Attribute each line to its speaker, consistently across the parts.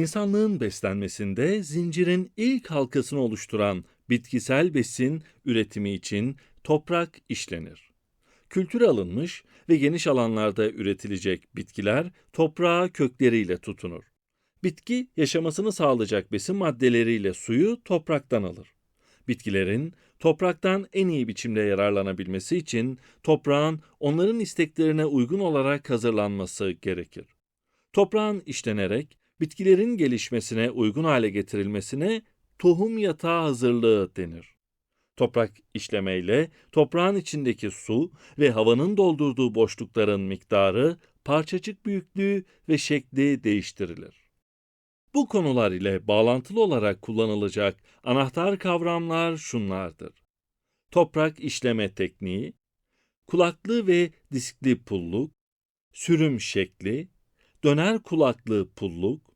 Speaker 1: İnsanlığın beslenmesinde zincirin ilk halkasını oluşturan bitkisel besin üretimi için toprak işlenir. Kültüre alınmış ve geniş alanlarda üretilecek bitkiler toprağa kökleriyle tutunur. Bitki yaşamasını sağlayacak besin maddeleriyle suyu topraktan alır. Bitkilerin topraktan en iyi biçimde yararlanabilmesi için toprağın onların isteklerine uygun olarak hazırlanması gerekir. Toprağın işlenerek bitkilerin gelişmesine uygun hale getirilmesine tohum yatağı hazırlığı denir. Toprak işlemeyle toprağın içindeki su ve havanın doldurduğu boşlukların miktarı, parçacık büyüklüğü ve şekli değiştirilir. Bu konular ile bağlantılı olarak kullanılacak anahtar kavramlar şunlardır. Toprak işleme tekniği, kulaklı ve diskli pulluk, sürüm şekli, döner kulaklı pulluk,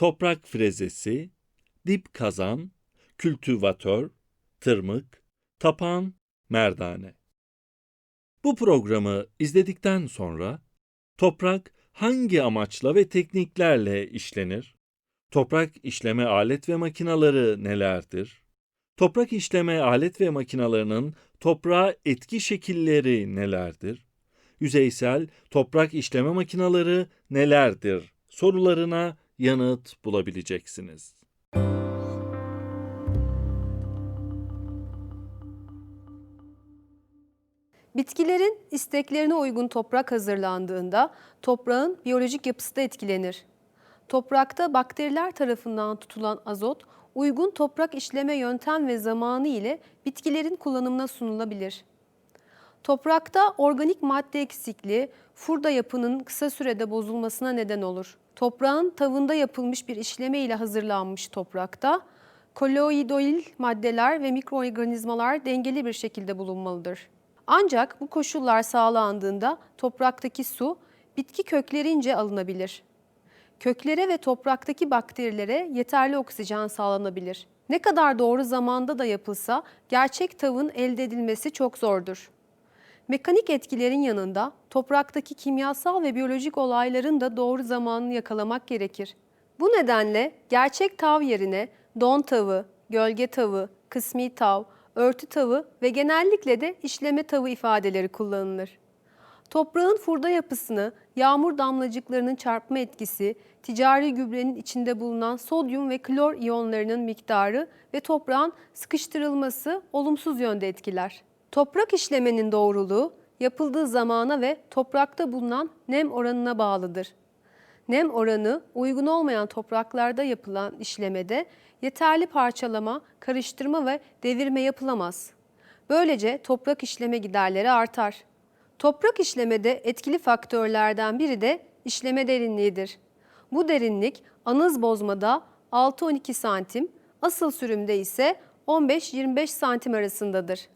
Speaker 1: toprak frezesi, dip kazan, kültivatör, tırmık, tapan, merdane. Bu programı izledikten sonra toprak hangi amaçla ve tekniklerle işlenir? Toprak işleme alet ve makinaları nelerdir? Toprak işleme alet ve makinalarının toprağa etki şekilleri nelerdir? Yüzeysel toprak işleme makinaları nelerdir? Sorularına yanıt bulabileceksiniz.
Speaker 2: Bitkilerin isteklerine uygun toprak hazırlandığında toprağın biyolojik yapısı da etkilenir. Toprakta bakteriler tarafından tutulan azot, uygun toprak işleme yöntem ve zamanı ile bitkilerin kullanımına sunulabilir. Toprakta organik madde eksikliği, furda yapının kısa sürede bozulmasına neden olur. Toprağın tavında yapılmış bir işleme ile hazırlanmış toprakta, koloidal maddeler ve mikroorganizmalar dengeli bir şekilde bulunmalıdır. Ancak bu koşullar sağlandığında topraktaki su bitki köklerince alınabilir. Köklere ve topraktaki bakterilere yeterli oksijen sağlanabilir. Ne kadar doğru zamanda da yapılsa gerçek tavın elde edilmesi çok zordur. Mekanik etkilerin yanında topraktaki kimyasal ve biyolojik olayların da doğru zamanını yakalamak gerekir. Bu nedenle gerçek tav yerine don tavı, gölge tavı, kısmi tav, örtü tavı ve genellikle de işleme tavı ifadeleri kullanılır. Toprağın furda yapısını, yağmur damlacıklarının çarpma etkisi, ticari gübrenin içinde bulunan sodyum ve klor iyonlarının miktarı ve toprağın sıkıştırılması olumsuz yönde etkiler. Toprak işlemenin doğruluğu yapıldığı zamana ve toprakta bulunan nem oranına bağlıdır. Nem oranı uygun olmayan topraklarda yapılan işlemede yeterli parçalama, karıştırma ve devirme yapılamaz. Böylece toprak işleme giderleri artar. Toprak işlemede etkili faktörlerden biri de işleme derinliğidir. Bu derinlik anız bozmada 6-12 santim, asıl sürümde ise 15-25 santim arasındadır.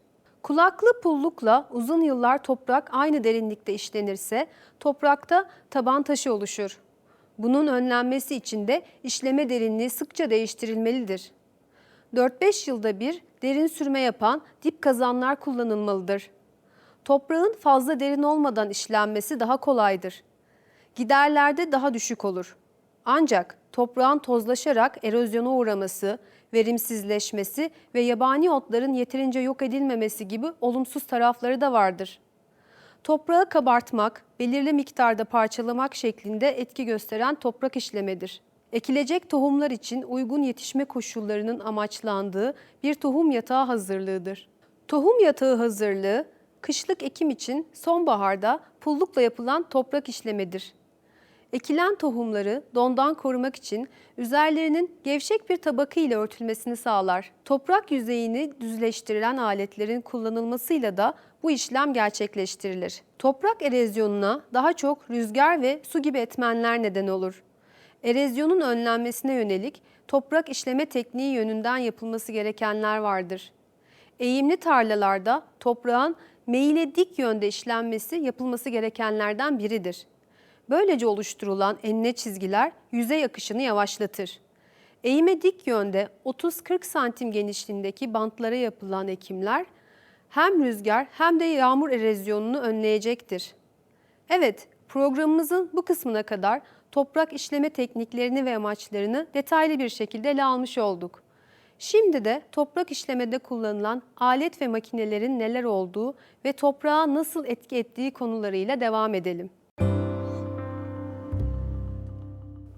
Speaker 2: Kulaklı pullukla uzun yıllar toprak aynı derinlikte işlenirse toprakta taban taşı oluşur. Bunun önlenmesi için de işleme derinliği sıkça değiştirilmelidir. 4-5 yılda bir derin sürme yapan dip kazanlar kullanılmalıdır. Toprağın fazla derin olmadan işlenmesi daha kolaydır. Giderlerde daha düşük olur. Ancak toprağın tozlaşarak erozyona uğraması, verimsizleşmesi ve yabani otların yeterince yok edilmemesi gibi olumsuz tarafları da vardır. Toprağı kabartmak, belirli miktarda parçalamak şeklinde etki gösteren toprak işlemedir. Ekilecek tohumlar için uygun yetişme koşullarının amaçlandığı bir tohum yatağı hazırlığıdır. Tohum yatağı hazırlığı, kışlık ekim için sonbaharda pullukla yapılan toprak işlemedir. Ekilen tohumları dondan korumak için üzerlerinin gevşek bir tabaka ile örtülmesini sağlar. Toprak yüzeyini düzleştirilen aletlerin kullanılmasıyla da bu işlem gerçekleştirilir. Toprak erozyonuna daha çok rüzgar ve su gibi etmenler neden olur. Erozyonun önlenmesine yönelik toprak işleme tekniği yönünden yapılması gerekenler vardır. Eğimli tarlalarda toprağın meyile dik yönde işlenmesi yapılması gerekenlerden biridir. Böylece oluşturulan enine çizgiler yüzey akışını yavaşlatır. Eğime dik yönde 30-40 santim genişliğindeki bantlara yapılan ekimler hem rüzgar hem de yağmur erozyonunu önleyecektir. Evet, Programımızın bu kısmına kadar toprak işleme tekniklerini ve amaçlarını detaylı bir şekilde ele almış olduk. Şimdi de toprak işlemede kullanılan alet ve makinelerin neler olduğu ve toprağa nasıl etki ettiği konularıyla devam edelim.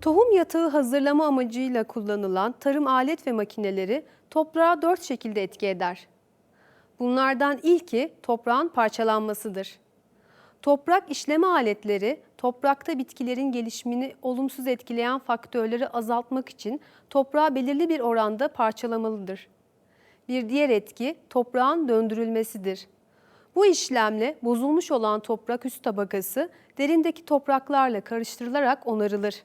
Speaker 2: Tohum yatağı hazırlama amacıyla kullanılan tarım alet ve makineleri toprağa dört şekilde etki eder. Bunlardan ilki toprağın parçalanmasıdır. Toprak işleme aletleri toprakta bitkilerin gelişimini olumsuz etkileyen faktörleri azaltmak için toprağı belirli bir oranda parçalamalıdır. Bir diğer etki toprağın döndürülmesidir. Bu işlemle bozulmuş olan toprak üst tabakası derindeki topraklarla karıştırılarak onarılır.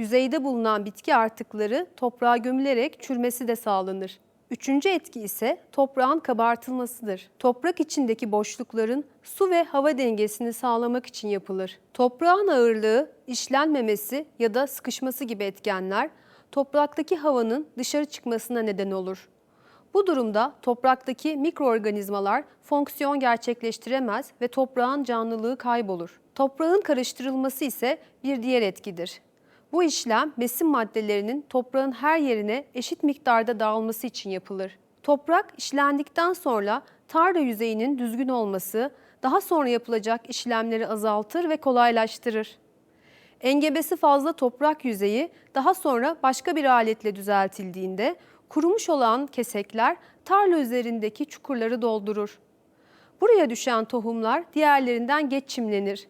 Speaker 2: Yüzeyde bulunan bitki artıkları toprağa gömülerek çürümesi de sağlanır. Üçüncü etki ise toprağın kabartılmasıdır. Toprak içindeki boşlukların su ve hava dengesini sağlamak için yapılır. Toprağın ağırlığı, işlenmemesi ya da sıkışması gibi etkenler topraktaki havanın dışarı çıkmasına neden olur. Bu durumda topraktaki mikroorganizmalar fonksiyon gerçekleştiremez ve toprağın canlılığı kaybolur. Toprağın karıştırılması ise bir diğer etkidir. Bu işlem besin maddelerinin toprağın her yerine eşit miktarda dağılması için yapılır. Toprak işlendikten sonra tarla yüzeyinin düzgün olması daha sonra yapılacak işlemleri azaltır ve kolaylaştırır. Engebesi fazla toprak yüzeyi daha sonra başka bir aletle düzeltildiğinde kurumuş olan kesekler tarla üzerindeki çukurları doldurur. Buraya düşen tohumlar diğerlerinden geç çimlenir.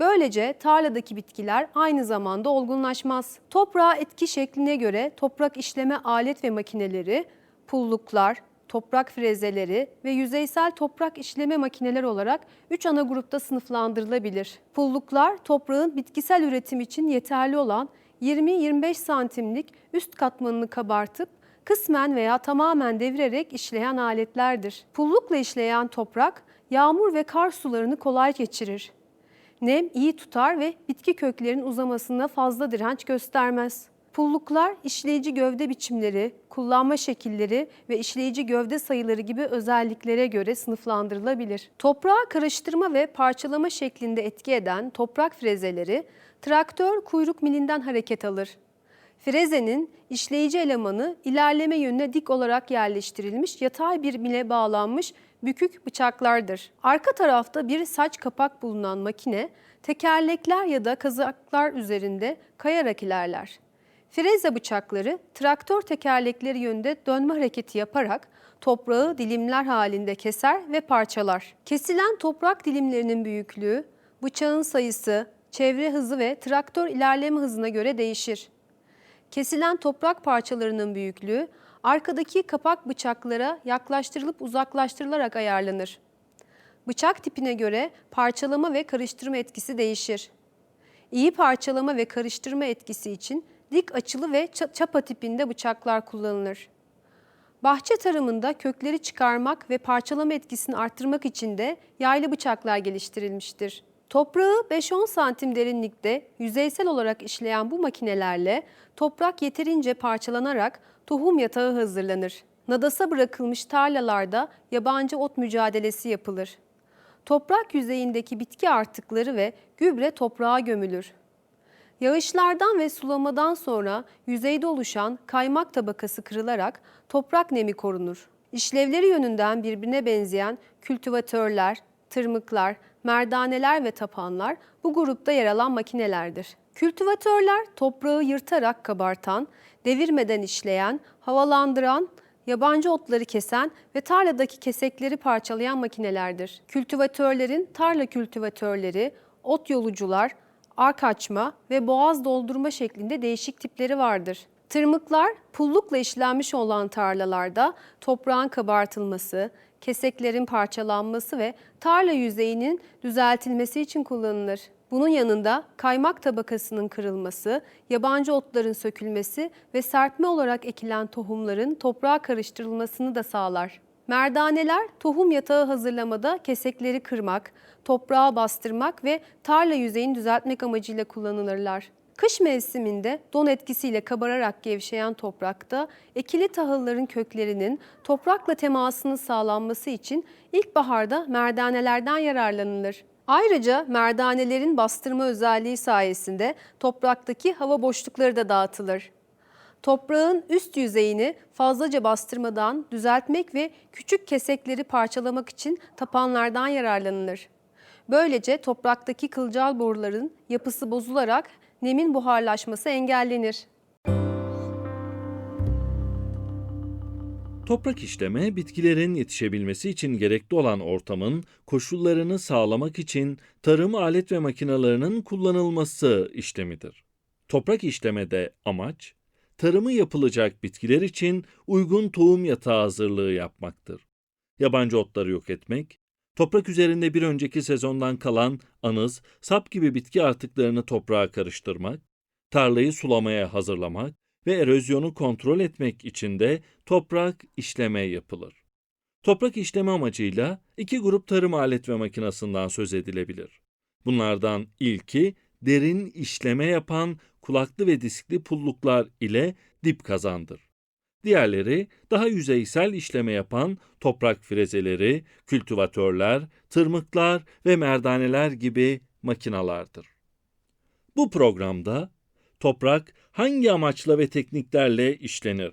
Speaker 2: Böylece tarladaki bitkiler aynı zamanda olgunlaşmaz. Toprağa etki şekline göre toprak işleme alet ve makineleri, pulluklar, toprak frezeleri ve yüzeysel toprak işleme makineler olarak 3 ana grupta sınıflandırılabilir. Pulluklar toprağın bitkisel üretim için yeterli olan 20-25 santimlik üst katmanını kabartıp kısmen veya tamamen devirerek işleyen aletlerdir. Pullukla işleyen toprak yağmur ve kar sularını kolay geçirir. Nem iyi tutar ve bitki köklerinin uzamasına fazla direnç göstermez. Pulluklar işleyici gövde biçimleri, kullanma şekilleri ve işleyici gövde sayıları gibi özelliklere göre sınıflandırılabilir. Toprağı karıştırma ve parçalama şeklinde etki eden toprak frezeleri traktör kuyruk milinden hareket alır. Frezenin işleyici elemanı ilerleme yönüne dik olarak yerleştirilmiş yatay bir mile bağlanmış bükük bıçaklardır. Arka tarafta bir saç kapak bulunan makine tekerlekler ya da kazaklar üzerinde kayarak ilerler. Freze bıçakları traktör tekerlekleri yönünde dönme hareketi yaparak toprağı dilimler halinde keser ve parçalar. Kesilen toprak dilimlerinin büyüklüğü, bıçağın sayısı, çevre hızı ve traktör ilerleme hızına göre değişir. Kesilen toprak parçalarının büyüklüğü arkadaki kapak bıçaklara yaklaştırılıp uzaklaştırılarak ayarlanır. Bıçak tipine göre parçalama ve karıştırma etkisi değişir. İyi parçalama ve karıştırma etkisi için dik açılı ve ça- çapa tipinde bıçaklar kullanılır. Bahçe tarımında kökleri çıkarmak ve parçalama etkisini arttırmak için de yaylı bıçaklar geliştirilmiştir. Toprağı 5-10 santim derinlikte yüzeysel olarak işleyen bu makinelerle toprak yeterince parçalanarak tohum yatağı hazırlanır. Nadasa bırakılmış tarlalarda yabancı ot mücadelesi yapılır. Toprak yüzeyindeki bitki artıkları ve gübre toprağa gömülür. Yağışlardan ve sulamadan sonra yüzeyde oluşan kaymak tabakası kırılarak toprak nemi korunur. İşlevleri yönünden birbirine benzeyen kültivatörler, tırmıklar, merdaneler ve tapanlar bu grupta yer alan makinelerdir. Kültivatörler toprağı yırtarak kabartan, devirmeden işleyen, havalandıran, yabancı otları kesen ve tarladaki kesekleri parçalayan makinelerdir. Kültivatörlerin tarla kültivatörleri, ot yolucular, ark açma ve boğaz doldurma şeklinde değişik tipleri vardır. Tırmıklar pullukla işlenmiş olan tarlalarda toprağın kabartılması, keseklerin parçalanması ve tarla yüzeyinin düzeltilmesi için kullanılır. Bunun yanında kaymak tabakasının kırılması, yabancı otların sökülmesi ve serpme olarak ekilen tohumların toprağa karıştırılmasını da sağlar. Merdaneler tohum yatağı hazırlamada kesekleri kırmak, toprağa bastırmak ve tarla yüzeyini düzeltmek amacıyla kullanılırlar. Kış mevsiminde don etkisiyle kabararak gevşeyen toprakta ekili tahılların köklerinin toprakla temasının sağlanması için ilkbaharda merdanelerden yararlanılır. Ayrıca merdanelerin bastırma özelliği sayesinde topraktaki hava boşlukları da dağıtılır. Toprağın üst yüzeyini fazlaca bastırmadan düzeltmek ve küçük kesekleri parçalamak için tapanlardan yararlanılır. Böylece topraktaki kılcal boruların yapısı bozularak nemin buharlaşması engellenir.
Speaker 1: Toprak işleme, bitkilerin yetişebilmesi için gerekli olan ortamın koşullarını sağlamak için tarım alet ve makinalarının kullanılması işlemidir. Toprak işlemede amaç, tarımı yapılacak bitkiler için uygun tohum yatağı hazırlığı yapmaktır. Yabancı otları yok etmek, toprak üzerinde bir önceki sezondan kalan anız, sap gibi bitki artıklarını toprağa karıştırmak, tarlayı sulamaya hazırlamak ve erozyonu kontrol etmek için de toprak işleme yapılır. Toprak işleme amacıyla iki grup tarım alet ve makinasından söz edilebilir. Bunlardan ilki derin işleme yapan kulaklı ve diskli pulluklar ile dip kazandır. Diğerleri daha yüzeysel işleme yapan toprak frezeleri, kültivatörler, tırmıklar ve merdaneler gibi makinalardır. Bu programda toprak hangi amaçla ve tekniklerle işlenir?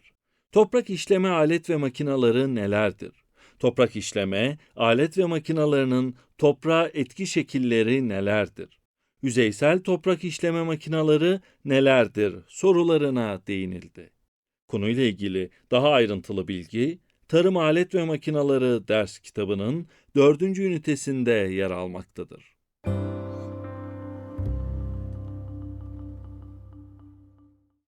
Speaker 1: Toprak işleme alet ve makinaları nelerdir? Toprak işleme, alet ve makinalarının toprağa etki şekilleri nelerdir? Yüzeysel toprak işleme makinaları nelerdir? sorularına değinildi. Konuyla ilgili daha ayrıntılı bilgi, Tarım Alet ve Makinaları ders kitabının dördüncü ünitesinde yer almaktadır.